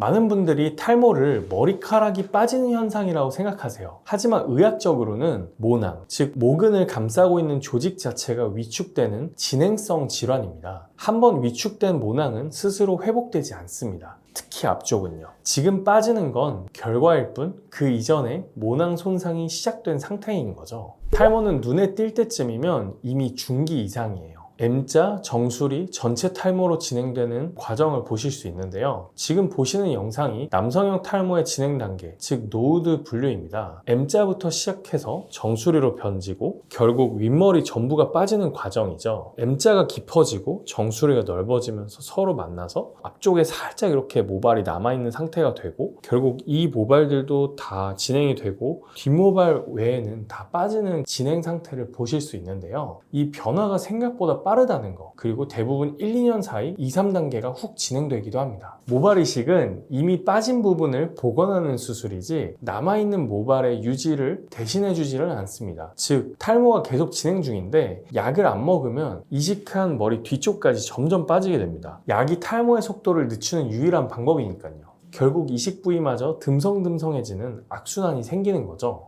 많은 분들이 탈모를 머리카락이 빠지는 현상이라고 생각하세요. 하지만 의학적으로는 모낭, 즉 모근을 감싸고 있는 조직 자체가 위축되는 진행성 질환입니다. 한번 위축된 모낭은 스스로 회복되지 않습니다. 특히 앞쪽은요. 지금 빠지는 건 결과일 뿐 그 이전에 모낭 손상이 시작된 상태인 거죠. 탈모는 눈에 띌 때쯤이면 이미 중기 이상이에요. M자, 정수리, 전체 탈모로 진행되는 과정을 보실 수 있는데요. 지금 보시는 영상이 남성형 탈모의 진행 단계, 즉 노후드 분류입니다. M자부터 시작해서 정수리로 변지고 결국 윗머리 전부가 빠지는 과정이죠. M자가 깊어지고 정수리가 넓어지면서 서로 만나서 앞쪽에 살짝 이렇게 모발이 남아있는 상태가 되고 결국 이 모발들도 다 진행이 되고 뒷모발 외에는 다 빠지는 진행 상태를 보실 수 있는데요. 이 변화가 생각보다 빠르다는 거 그리고 대부분 1, 2년 사이 2, 3단계가 훅 진행되기도 합니다. 모발 이식은 이미 빠진 부분을 복원하는 수술이지 남아있는 모발의 유지를 대신해 주지를 않습니다. 즉 탈모가 계속 진행 중인데 약을 안 먹으면 이식한 머리 뒤쪽까지 점점 빠지게 됩니다. 약이 탈모의 속도를 늦추는 유일한 방법이니까요. 결국 이식 부위마저 듬성듬성해지는 악순환이 생기는 거죠.